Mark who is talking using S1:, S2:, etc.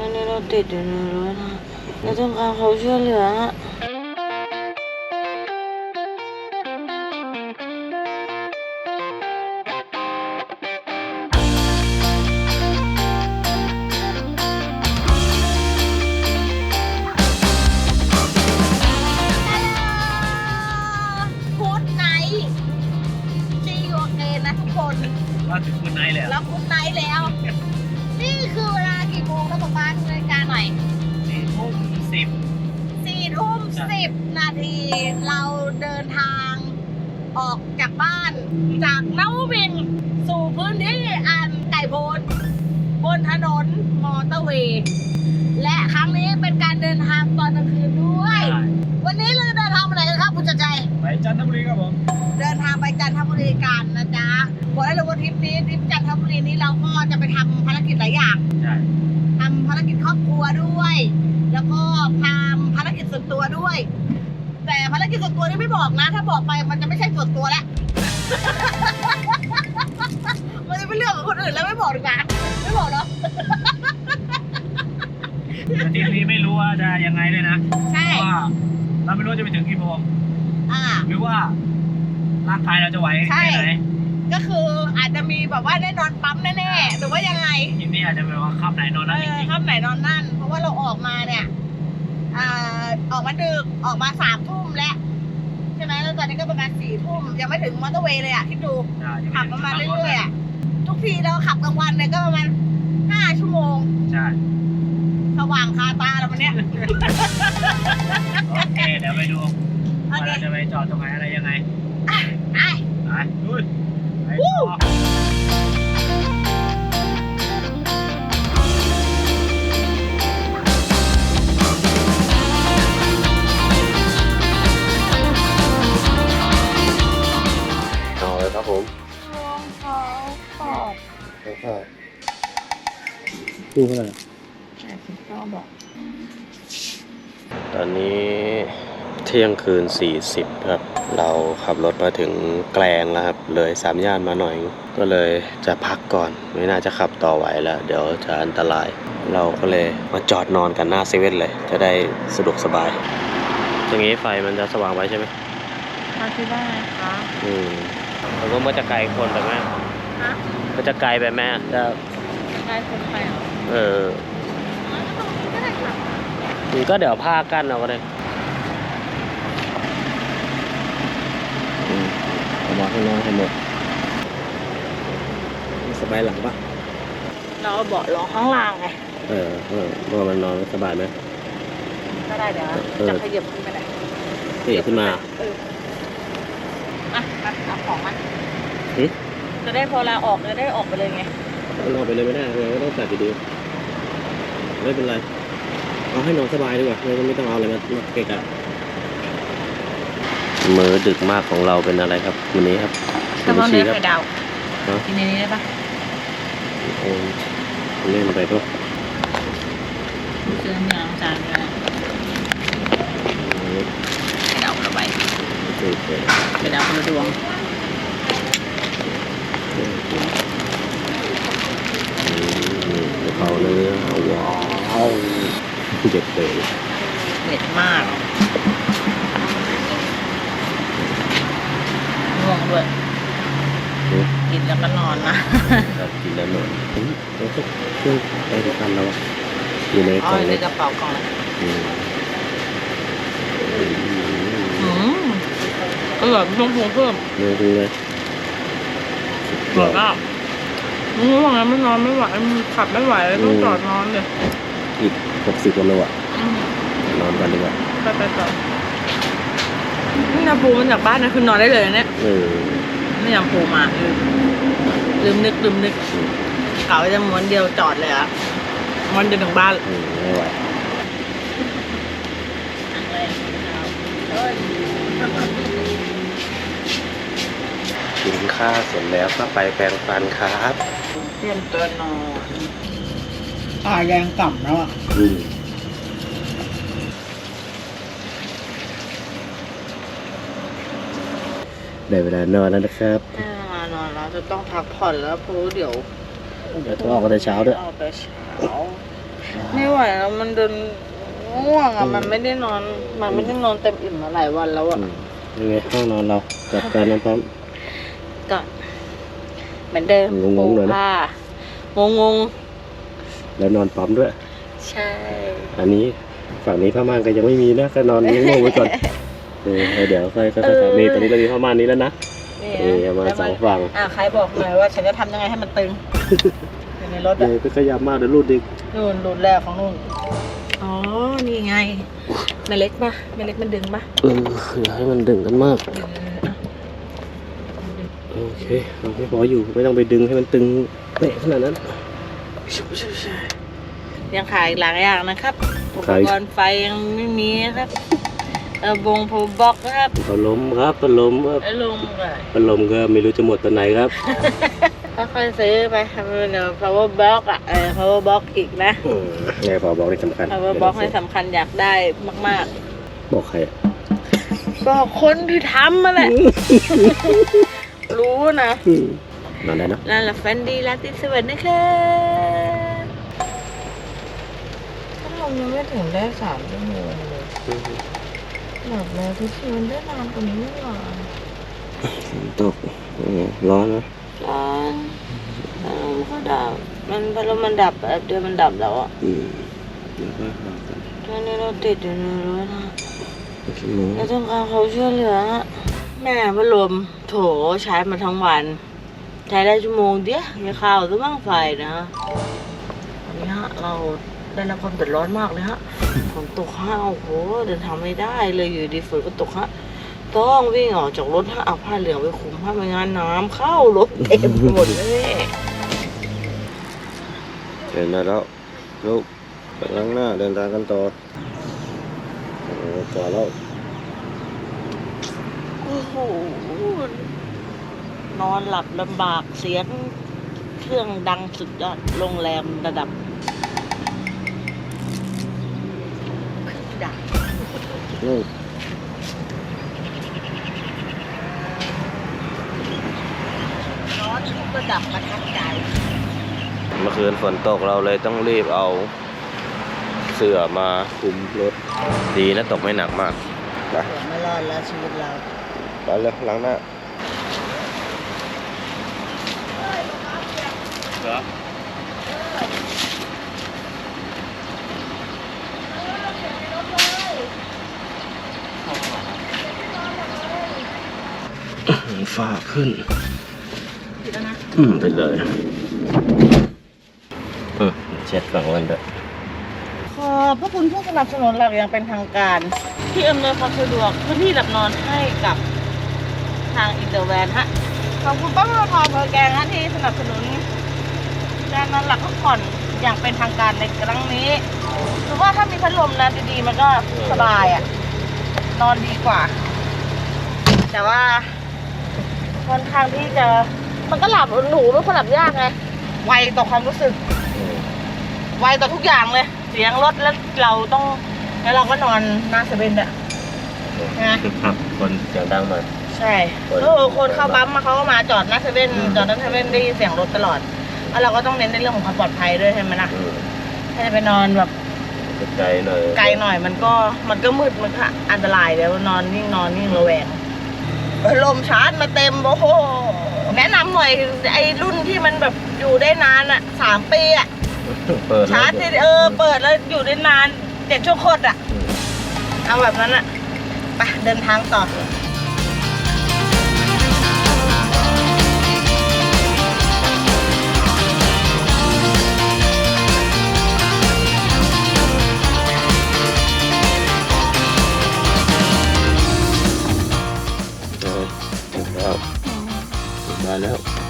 S1: ตอนนี้เราติดอยู่ในรถนะเราต้องการเขาช่วยเหลือนะ
S2: ออกจากบ้าน จากนวมินทร์สู่พื้นที่อันไก่โพนบนถนนมอเตอร์เวย์ และครั้งนี้เป็นการเดินทางตอนกลางคืนด้วย วันนี้เราจะเดินทางไปไหนกันครับคุณจันใจ
S3: ไปจันทบุรีครับผม
S2: เดินทางไปจันทบุรีกันนะจ๊ะบอกได้เลยว่าทริปนี้ทริปจันทบุรีนี้เราก็จะไปทำภารกิจหลายอย่าง
S3: ใช่
S2: ทำภารกิจครอบครัวด้วย แล้วก็ทำภารกิจส่วนตัวด้วย แต่ภารกิจส่วนตัวนี่ไม่บอกนะ ถ้าบอกไปมันจะไม่ใช่ส่วนตัวแล้ว มันจะเป็นเรื่องของคนอื่นแล้วไม่บอกดีกว่าไม่บอกเนาะ
S3: แต่ทีนี้ไม่รู้ว่าจะยังไงเลยนะ
S2: ใช่
S3: เพราะว่าเราไม่รู้จะไปถึงกี่โมง
S2: อ่า
S3: หรือว่าร่างกายเราจะไหว
S2: ใช่
S3: แค่ไหน
S2: ก็คืออาจจะมีแบบว่าได้นอนปั๊มแน่ๆหรือว่ายังไง
S3: ทีนี้อาจจะแบบว่าค่ำไหนนอน
S2: เอ
S3: นั้นจ
S2: อ
S3: ริง
S2: ค่ำไหนนอนนั่น เพราะว่าเราออกมาเนี่ย อ่าออกมาดึกออกมาสามทุ่มแล้วใช่ไหมแล้วตอนนี้ก็ประมาณสี่ทุ่มยังไม่ถึงมอเตอร์เวย์เลยอะที่ดู
S3: ๆใช่
S2: ขับประมาณเรื่อยๆอะทุกทีเราขับกลางวันเนี่ยก็ประมาณห้าชั่วโมง
S3: ใช่
S2: สว่างคาตาแล้ววันเนี้ย
S3: โอเคเดี๋ยวไปดู
S2: โอ
S3: ว่า
S2: เค
S3: เราจะไปจอดตรงไหนอะไรยังไง
S2: อะไป
S3: ไป
S4: แล้วก็ดูเท่าไหร่
S2: แปดสิบเก้าบาท
S4: ตอนนี้เที่ยงคืน 40 ครับ เราขับรถมาถึงแกลงแล้วครับ เลยสามย่านมาหน่อย ก็เลยจะพักก่อน ไม่น่าจะขับต่อไหวแล้ว เดี๋ยวจะอันตราย เราก็เลยมาจอดนอนกันหน้าเซเว่นเลย จะได้สะดวกสบายอย่างนี้ไฟมันจะสว่างไว้ใช่ไหม
S2: มาที่บ้านคะ
S4: อืมแล้วก็มันจะไกลคนไปไหม
S2: ฮะ
S4: มันจะไกลไปไหมจะ
S2: ใกล้คนไปเหรอ
S4: เออ
S2: อ๋อก็ตรงนี้ก็ได้ค่ะ
S4: มันก็เดี๋ยวผ้ากั้นเอาก็ได้อืมเอามาข้างนอกให้หมดสบายหลังปะ
S2: เราเอาเบาะรองข้างล่างไง
S4: เออเออว่ามันนอนสบายไหม
S2: ก็ได้เดี๋ยว
S4: เออ
S2: จะขยับขึ้นไปไหน
S4: ขยับขึ้นมา
S2: เอออะมาเอาของมา
S4: หึ
S2: จะได้พอลาออกจะได้ออกไปเลยไง
S4: นอนไปเลยไม่ได้เราก็ต้องจัดดีๆไม่เป็นไร เอาให้นอนสบายดีกว่าไม่ต้องไม่ต้องเอาอะไรมามาเกะกะมือดึกมากของเราเป็นอะไรครับวันนี้ครับ
S2: กระเพราเนื้อ
S4: ครั
S2: ไข่ดาว
S4: ฮะ
S2: กินในนี้ได้ปะ
S4: โอ้เล่นไปปุ๊บ
S2: ซื้อเนื้อจานเนื้อไข่ดาวคนละใบ
S4: โอเค
S2: ไข่ดาวคนละดวง
S4: กระ เพราเนื้อว้าวเจ็บเลย
S2: เด็ดมากง่วงด้วยกินแล้วก็นอนนะ
S4: กินแล้วน่อยอืมแล้วก็เครื่องไปทุกคันแล้วอยู่ในกล่อง
S2: ใน
S4: เล็ก
S2: ระเป๋ากล่องเลยอืมอร่อยไม่ต้องปรุงเพิ่ม
S4: เนื้อดูเลย
S2: อร่อยมากง่วงแล้วไม่นอนไม่ไหวขับไม่ไหวเลยต้องจอดนอนเลย
S4: อีกหกสิบกว่าโลอะนอนกันดีกว่า
S2: ไปไปต่อนี่นาปูมันจากบ้านนะคือนอนได้เลยนะเนี่ย
S4: เออ
S2: นี่นาปูมาลืมลืมนึกลืมนึกเก่าจะม้วนเดียวจอดเลยอะม้วนเดียวถึงบ้าน
S4: อืมไม่ไหว กินข้าวเสร็จแล้วก็ไปแปรงฟันครับ
S2: เตรียมตัวนอน
S3: ตาแยงต่ำแล้วอะ
S4: อืมได้เวลานอนแล้วนะครับ
S2: อ่านอนแล้วจะต้องพักผ่อนแล้วเพราะเดี๋ยว
S4: เดี๋ยวต้องออกกันแต่เช้าด้วย
S2: ออกแต่เช้าไม่ไหวไหวแล้วมันเดินง่วงอะมันไม่ได้นอน มันไม่ได้นอนเต็มอิ่มมาหลายวันแล้วอะ
S4: ยังไงห้องนอนเราจัดการน้ำพร้อม
S2: ก็เหมือนเดิม
S4: งงๆ
S2: ปู
S4: หน่อยนะ
S2: ผ้างงง
S4: แล้วนอนปั๊มด้วย
S2: ๆใช่
S4: อันนี้ฝั่งนี้ผ้าม่านก็ยังไม่มีนะก็นอนงงๆไว้ก่อนเออเดี๋ยวค่อยค่อยๆทำนี่ตอนนี้เรามีผ้าม่านนี้แล้วนะ
S2: นี่
S4: เออมา
S2: แล้ว
S4: ส
S2: มั
S4: อนงฝั่ง
S2: อะใครบอกหน่อยว่าฉันจะทำยังไงให้มันตึง อยู่ในรถ
S4: เล
S2: อะ
S4: ยไปขยับมากเดี๋ยวรูดดิ
S2: นู่นรุ่นแรกของนู่น อ๋อ นี่ไงแม่เล็กปะแม่เล็กมันดึงปะ
S4: เอออย่าให้มันดึงกันมาก
S2: เอออะ
S4: โอ เคเราไม่พออยู่ไม่ต้องไปดึงให้มันตึงเป๊ะขนาดนั้น
S2: ยังขายอีกหลายอย่างนะครับอุป
S4: ขาย
S2: กรณ์ไฟยังไม่มีนะครับเออบงโพบล็อกนะครับ
S4: พัดลมครับพัดลมครับ
S2: แล้วลงเลย
S4: พัดลมก็ไม่รู้จะหมดตอนไหนครับ
S2: ค่อยๆซื้อไปทำเป็น power block อะเออ power block อีกนะ
S4: อืมไงพอบอกนี่สำคัญ
S2: power block นี่สำคัญอยากได้มาก
S4: บอกใครอะ
S2: ๆก็คนที่ทำมาแหละ รู้นะ
S4: อืมนอนได้เนอะ
S2: นั่นแหละแฟนดีลาติสวัสดีนะครับถ้าเรายังไม่ถึงได้สามชั่วโมงเลยหลับแล้วทุกทีมันได้นานกว่านี้ไม่หรอ
S4: ฝนตกอืมร้อนนะ
S2: ร้อนพัดลมก็ดับ มันพัดลมมันดับแบบเดียวมันดับแล้วอะ
S4: อืมเดี๋ยวก็รอกัน
S2: ตอนนี้เราติดอยู่ในรถนะ
S4: ชั่วโมง
S2: เราต้องการเขาช่วยเหลือฮะ แม่พัดลมโถใช้มาทั้งวัน ใช้ได้ชั่วโมงเดียวมีข่าวซะบ้างไฟนะวันนี้ฮะเราได้รับความเดือดร้อนมากเลยฮะฝนตกฮะโอ้โหเดินทางไม่ได้เลยอยู่ดีฝนก็ตกฮะต้องวิ่งออกจากรถฮะเอาผ้าเหลืองไปคลุมผ้าไม่งั้นน้ำเข้ารถเต็มไปหมดเลย
S4: เดินได้แล้วลูกไปล้างหน้าเดินทางกันต่อโอ้ต่อแล้ว
S2: โอ้โห นอนหลับลำบากเสียงเครื่องดังสุดยอดโรงแรมระดับดัง
S4: ลูก
S2: ร้อนทุกระดับประทับใจ
S4: เมื่อคืนฝนตกเราเลยต้องรีบเอาเสื่อมาคลุมรถ ดีนะตกไม่หนักมากไป
S2: เกือบไม่รอดแล้วชีวิตเรา
S4: ไปเลยล้างหน้า
S3: เหรอ
S4: ฝ้าขึ้น
S2: ผิดแล้วนะ
S4: อืม ไปเลย อืมเช็ดฝั่งวันด้วย
S2: ขอบพระคุณผู้สนับสนุนหลักอย่างเป็นทางการ ที่อำนวยความสะดวกพื้นที่หลับนอนให้กับ ทางอินเตอร์แวนฮะ ขอบคุณป้าพทอเพอร์แกงฮะที่สนับสนุน การนอนหลับพักผ่อนอย่างเป็นทางการในครั้งนี้คือว่าถ้ามีพัดลมนะดีๆ มันก็สบายอะนอนดีกว่า แต่ว่าค่อนข้างที่จะมันก็หลับหนูเป็นคนหลับยากไงไวต่อความรู้สึก ไวต่อทุกอย่างเลย เสียงรถแล้วเราต้องแล้วเราก็นอนหน้าเซเว่นอะนะ
S4: ครับคนเสียงดังหน่อย
S2: ใช่
S4: คน
S2: เออคนเข้าปั๊มมาเขาก็มาจอดหน้าเซเว่นจอดหน้าเซเว่นได้ยินเสียงรถตลอดแล้วเราก็ต้องเน้นในเรื่องของความปลอดภัยด้วยใช่ไหมล่ะ
S4: อืม
S2: ถ้าจะไปนอนแบบ
S4: ไกลหน่อย
S2: ไกลหน่อยมันก็มันก็มืดมันก็อันตรายเดี๋ยวนอนยิ่งนอนยิ่งระแวงลมชาร์จมาเต็มโอ้โหแนะนำหน่อยไอ้รุ่นที่มันแบบอยู่ได้นานอะสามปีอะ
S4: เปิด
S2: ชาร์จที่เออเปิดแล้วอยู่ได้นานเจ็ดชั่วโคตรอะ
S4: อืม
S2: เอาแบบนั้นอะไปเดินทางต่อ
S4: find out.